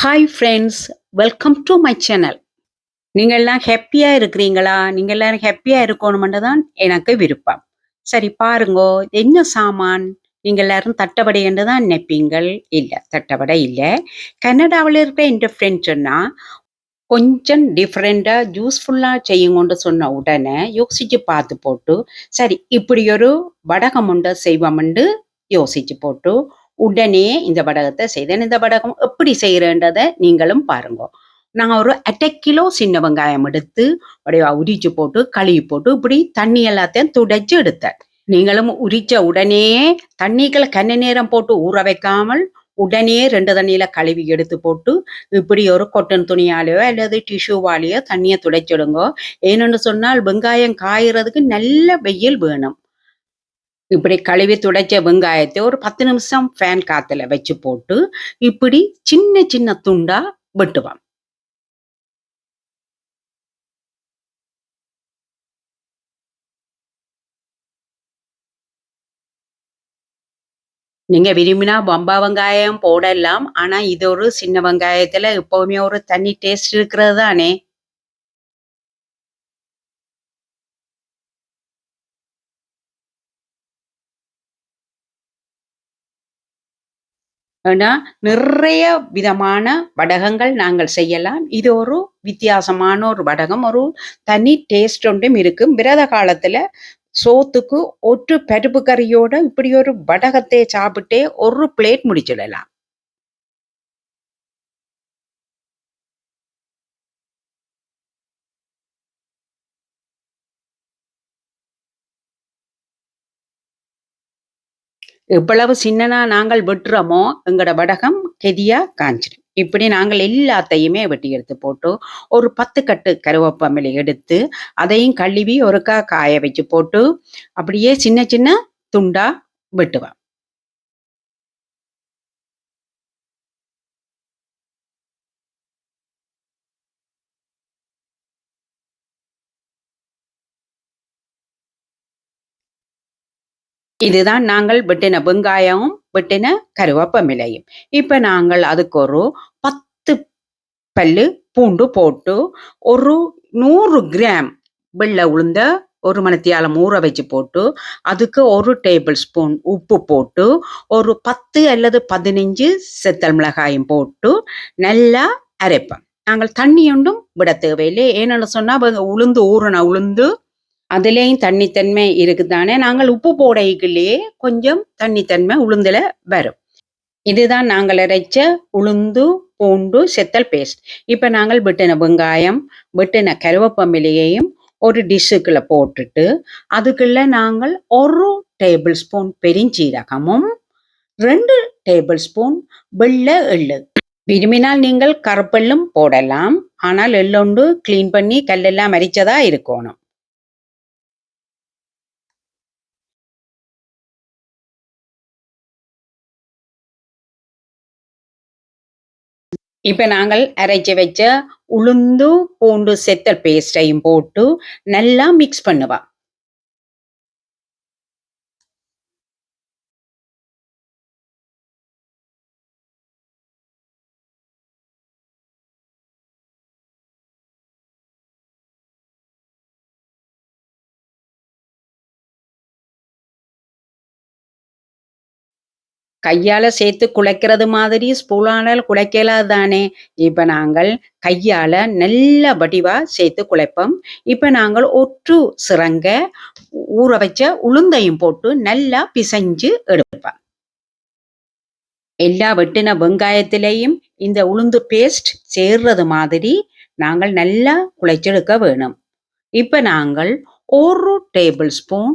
Hi friends welcome to my channel நீங்கள்லாம் ஹாப்பியாக இருக்கிறீங்களா? நீங்கள் எல்லாரும் ஹாப்பியாக இருக்கணுமென்று தான் எனக்கு விருப்பம். சரி பாருங்கோ என்ன சாமான்? நீங்கள் எல்லாரும் தட்டவடை என்று தான் நினைப்பீங்கள்? இல்லை தட்டவடை இல்லை. கனடாவில் இருக்கிற என் ஃப்ரெண்ட் சொன்னால் கொஞ்சம் டிஃப்ரெண்ட்டாக யூஸ்ஃபுல்லாக செய்யுங்கொண்டு சொன்ன உடனே யோசிச்சு பார்த்து போட்டு சரி இப்படி ஒரு வடகம் உண்டு செய்வோம்ண்டு யோசிச்சு போட்டு உடனே இந்த படகத்தை செய்தேன். இந்த படகம் எப்படி செய்யறன்றதை நீங்களும் பாருங்க. நான் ஒரு அரை கிலோ சின்ன வெங்காயம் எடுத்து அப்படியே உரிச்சு போட்டு கழுவி போட்டு இப்படி தண்ணி எல்லாத்தையும் துடைச்சு எடுத்தேன். நீங்களும் உரிச்ச உடனே தண்ணிகளை கண்ண நேரம் போட்டு ஊற வைக்காமல் உடனே ரெண்டு தண்ணியில கழுவி எடுத்து போட்டு இப்படி ஒரு கொட்டன் துணியாலேயோ அல்லது டிஷ்யூவாலேயோ தண்ணியை துடைச்சிடுங்க ஏன்னு சொன்னால் வெங்காயம் காயறதுக்கு நல்ல வெயில் வேணும். இப்படி கழுவி துடைச்ச வெங்காயத்தை ஒரு பத்து நிமிஷம் ஃபேன் காத்துல வச்சு போட்டு இப்படி சின்ன சின்ன துண்டா வெட்டுவான் நீங்க விரும்பினா பம்பா வெங்காயம் போடலாம். ஆனா இது ஒரு சின்ன வெங்காயத்துல எப்பவுமே ஒரு தனி டேஸ்ட் இருக்கிறது தானே? ஏன்னா நிறைய விதமான வடகங்கள் நாங்கள் செய்யலாம். இது ஒரு வித்தியாசமான ஒரு வடகம். ஒரு தனி டேஸ்ட் ஒன்றும் இருக்கும் விரத காலத்துல சோத்துக்கு ஒரு பருப்பு கறியோட இப்படி ஒரு வடகத்தை சாப்பிட்டே ஒரு பிளேட் முடிச்சிடலாம். எவ்வளவு சின்னனா நாங்கள் வெட்டுறோமோ எங்களோட வடகம் கெதியா காஞ்சிடும் இப்படி நாங்கள் எல்லாத்தையுமே வெட்டி எடுத்து போட்டு ஒரு பத்து கட்டு கருவேப்பமிலை எடுத்து அதையும் கழுவி ஒருக்கா காய வச்சு போட்டு அப்படியே சின்ன சின்ன துண்டா வெட்டுவேன் இதுதான் நாங்கள் வெட்டின வெங்காயமும் வெட்டின கருவேப்பமிலையும் இப்ப நாங்கள் அதுக்கு ஒரு பத்து பல்லு பூண்டு போட்டு ஒரு நூறு கிராம் வெள்ளை உளுந்த ஒரு மணத்தியால ஊற வச்சு போட்டு அதுக்கு ஒரு டேபிள் ஸ்பூன் உப்பு போட்டு ஒரு பத்து அல்லது பதினஞ்சு செத்தல் மிளகாயும் போட்டு நல்லா அரைப்பேன் நாங்கள் தண்ணி ஒன்றும் விட தேவையில்லை. ஏன்னு சொன்னா உளுந்து ஊறணும் உளுந்து அதுலேயும் தண்ணித்தன்மை இருக்குதானே? நாங்கள் உப்பு போடைக்குள்ளேயே கொஞ்சம் தண்ணித்தன்மை உளுந்துல வரும். இதுதான் நாங்கள் அரைச்ச உளுந்து பூண்டு செத்தல் பேஸ்ட் இப்போ நாங்கள் வெட்டின வெங்காயம் வெட்டின கருவேப்பமிலையையும் ஒரு டிஷ்ஷுக்குள்ள போட்டுட்டு அதுக்குள்ள நாங்கள் ஒரு டேபிள் ஸ்பூன் பெருஞ்சீரகமும் ரெண்டு டேபிள் ஸ்பூன் வெள்ளை எள்ளு. விரும்பினால் நீங்கள் கருப்பெல்லும் போடலாம். ஆனால் எள்ளொண்டு கிளீன் பண்ணி கல்லெல்லாம் அரிச்சதா இருக்கணும். இப்ப நாங்கள் அரைச்சி வச்ச உளுந்து பூண்டு செத்தல் பேஸ்டையும் போட்டு நல்லா மிக்ஸ் பண்ணுவோம் கையால சேர்த்து குழைக்கிறது மாதிரி ஸ்பூலானால் குழைக்கலாது தானே இப்ப நாங்கள் கையால நல்ல வடிவா சேர்த்து குழைப்போம் இப்ப நாங்கள் ஒற்று சிறங்க ஊற வச்ச உளுந்தையும் போட்டு நல்லா பிசைஞ்சு எடுப்போம். எல்லா வெட்டின வெங்காயத்திலையும் இந்த உளுந்து பேஸ்ட் சேர்றது மாதிரி நாங்கள் நல்லா குழைச்செடுக்க வேணும். இப்ப நாங்கள் ஒரு டேபிள் ஸ்பூன்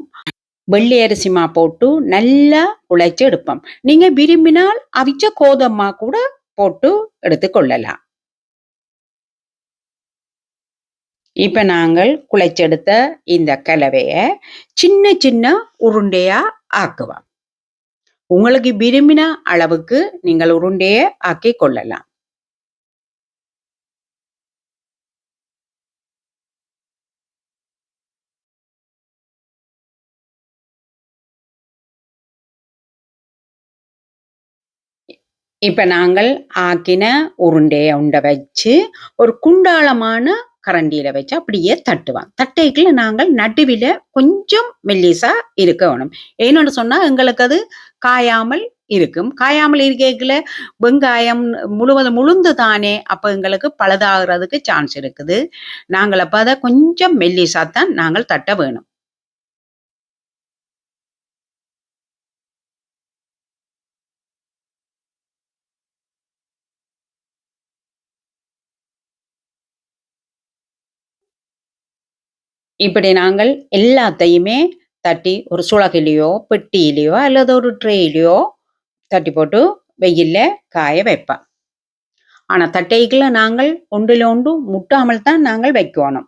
வெள்ளி அரிசிமா போட்டு நல்லா உழைச்சி எடுப்போம். நீங்க விரும்பினால் அவிச்ச கோதம்மா கூட போட்டு எடுத்துக்கொள்ளலாம். இப்ப நாங்கள் குழைச்செடுத்த இந்த கலவைய சின்ன சின்ன உருண்டையா ஆக்குவோம். உங்களுக்கு விரும்பின அளவுக்கு நீங்கள் உருண்டையை ஆக்கி கொள்ளலாம். இப்போ நாங்கள் ஆக்கின உருண்டைய உண்டை வச்சு ஒரு குண்டாளமான கரண்டியில வச்சு அப்படியே தட்டுவான் தட்டைக்குள்ள நாங்கள் நடுவில் கொஞ்சம் மெல்லிசா இருக்க வேணும் ஏன்னு சொன்னா எங்களுக்கு அது காயாமல் இருக்கும். காயாமல் இருக்கைக்குள்ள வெங்காயம் முழுவதும் முழுந்து தானே அப்போ எங்களுக்கு பழுதாகிறதுக்கு சான்ஸ் இருக்குது. நாங்கள் அப்போ அதை கொஞ்சம் மெல்லிசா தான் நாங்கள் தட்ட வேணும். இப்படி நாங்கள் எல்லாத்தையுமே தட்டி ஒரு சுளகிலையோ பெட்டியிலையோ அல்லது ஒரு ட்ரேயிலையோ தட்டி போட்டு வெயில்ல காய வைப்பேன் ஆனால் தட்டைகளை நாங்கள் ஒன்றில் ஒன்று முட்டாமல் தான் நாங்கள் வைக்கணும்.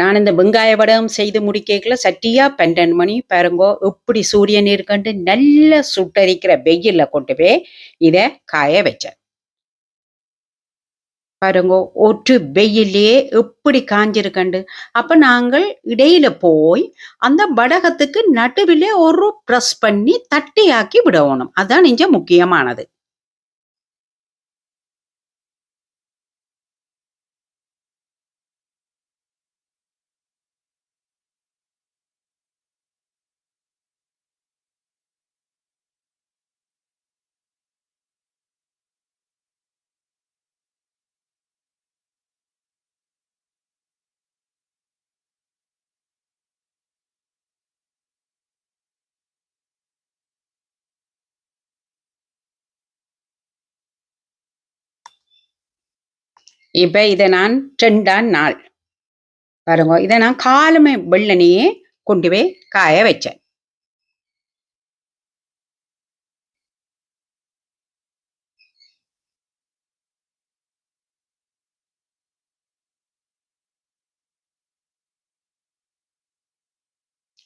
நான் இந்த வெங்காய வடம் செய்து முடிக்கல சட்டியா பன்னெண்டு மணி பாருங்கோ எப்படி சூரியன் இருக்கண்டு நல்ல சுட்டரிக்கிற வெயில்ல கொண்டு போய் இத காய வச்சேன். பாருங்கோ ஒற்று வெயிலே எப்படி காஞ்சிருக்கண்டு. அப்ப நாங்கள் இடையில போய் அந்த வடகத்துக்கு நடுவில் ஒரு ப்ரெஸ் பண்ணி தட்டியாக்கி விடணும். அதான் இங்க முக்கியமானது. இப்ப இதை நான் ரெண்டாம் நாள். பாருங்க இதை நான் காலமே வெள்ளனையே கொண்டு போய் காய வச்சேன்.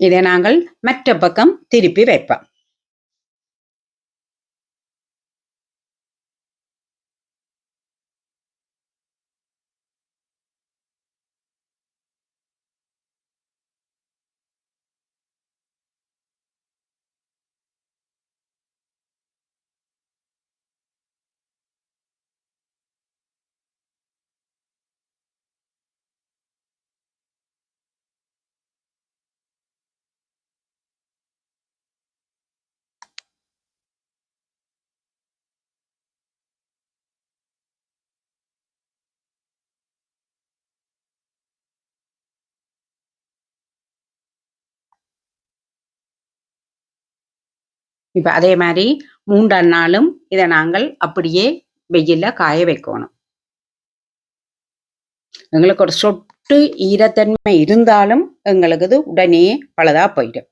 இதை நாங்கள் மற்ற பக்கம் திருப்பி வைப்போம். இப்போ அதே மாதிரி மூன்றாம் நாளும் இதை நாங்கள் அப்படியே வெயிலில் காய வைக்கணும். எங்களுக்கு ஒரு சொட்டு ஈரத்தன்மை இருந்தாலும் எங்களுக்கு இது உடனே பழுதா போயிடும்.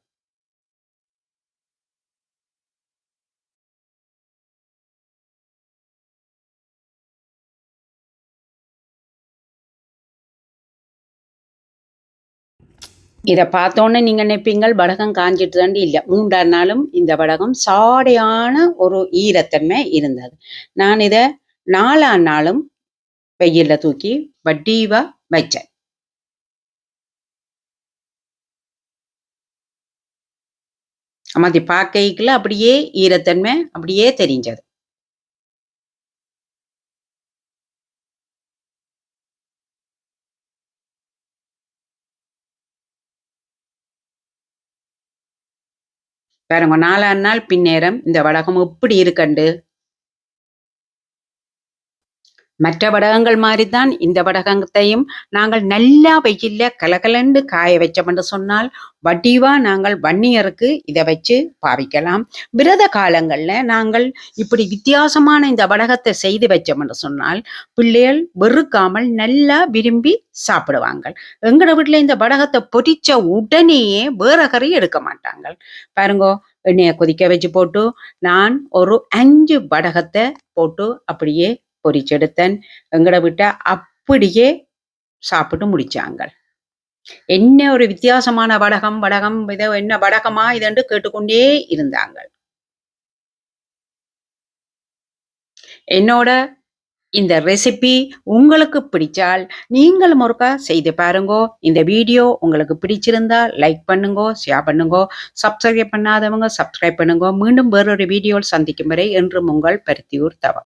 இதை பார்த்தோன்னே நீங்க நினைப்பீங்கள் வடகம் காஞ்சிட்டு தாண்டி இல்லை. மூன்றாம் நாளும் இந்த வடகம் சாடையான ஒரு ஈரத்தன்மை இருந்தது. நான் இதை நாலாம் நாளும் வெயிலில் தூக்கி வட்டிவா வச்சேன். அம்மாதி பார்க்கைக்குள்ள அப்படியே ஈரத்தன்மை அப்படியே தெரிஞ்சது. பாருங்க நாலாம் நாள் பின்னேரம் இந்த வடகம் எப்படி இருக்கண்டு மற்ற வடகங்கள் மாதிரி தான் இந்த வடகத்தையும் நாங்கள் நல்லா வெயில்ல கலகலண்டு காய வச்சோம் என்று சொன்னால் வடிவா நாங்கள் வன்னியருக்கு இதை வச்சு பாவிக்கலாம். விரத காலங்கள்ல நாங்கள் இப்படி வித்தியாசமான இந்த வடகத்தை செய்து வச்சோம்னு என்று சொன்னால் பிள்ளைகள் வெறுக்காமல் நல்லா விரும்பி சாப்பிடுவாங்க எங்களோட வீட்டுல இந்த வடகத்தை பொறிச்ச உடனேயே வேற கறி எடுக்க மாட்டாங்க பாருங்கோ எண்ணெயை கொதிக்க வச்சு போட்டு நான் ஒரு அஞ்சு வடகத்தை போட்டு அப்படியே பொரிச்செடுத்தன் எங்களை விட்ட அப்படியே சாப்பிட்டு முடிச்சாங்க என்ன ஒரு வித்தியாசமான வடகம் வடகம் இதை என்ன வடகமா இதென்று கேட்டுக்கொண்டே இருந்தாங்க என்னோட இந்த ரெசிபி உங்களுக்கு பிடிச்சால் நீங்களும் முறுக்கா செய்து பாருங்கோ. இந்த வீடியோ உங்களுக்கு பிடிச்சிருந்தா லைக் பண்ணுங்கோ ஷேர் பண்ணுங்கோ. சப்ஸ்கிரைப் பண்ணாதவங்க சப்ஸ்கிரைப் பண்ணுங்கோ. மீண்டும் வேறொரு வீடியோவில் சந்திக்கும் வரை என்றும் உங்கள் பருத்தியூர் தவம்